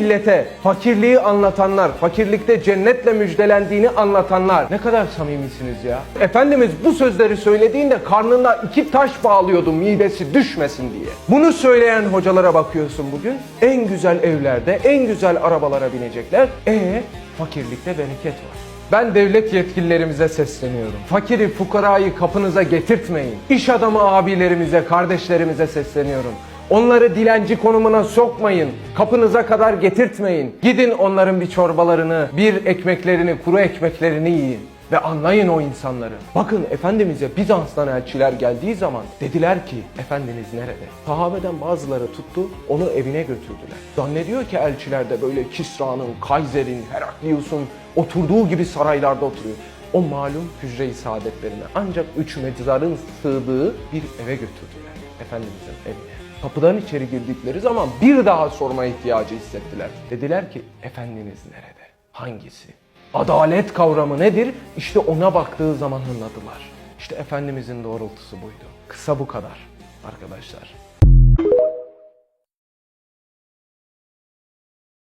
millete fakirliği anlatanlar, fakirlikte cennetle müjdelendiğini anlatanlar ne kadar samimisiniz ya. Efendimiz bu sözleri söylediğinde karnına iki taş bağlıyordu midesi düşmesin diye. Bunu söyleyen hocalara bakıyorsun bugün en güzel evlerde, en güzel arabalara binecekler. E fakirlikte bereket var. Ben devlet yetkililerimize sesleniyorum. Fakiri, fukarayı kapınıza getirtmeyin. İş adamı abilerimize, kardeşlerimize sesleniyorum. Onları dilenci konumuna sokmayın. Kapınıza kadar getirtmeyin. Gidin onların bir çorbalarını, bir ekmeklerini, kuru ekmeklerini yiyin. Ve anlayın o insanları. Bakın Efendimiz'e Bizans'tan elçiler geldiği zaman dediler ki Efendiniz nerede? Sahabeden bazıları tuttu onu evine götürdüler. Zannediyor ki elçiler de böyle Kisra'nın, Kaiser'in, Heraklius'un oturduğu gibi saraylarda oturuyor. O malum hücre-i saadetlerine ancak üç meczarın sığdığı bir eve götürdüler. Efendimiz'in evine. Kapıdan içeri girdikleri zaman bir daha sorma ihtiyacı hissettiler. Dediler ki Efendiniz nerede? Hangisi? Adalet kavramı nedir? İşte ona baktığı zaman anladılar. İşte Efendimizin doğrultusu buydu. Kısa bu kadar arkadaşlar.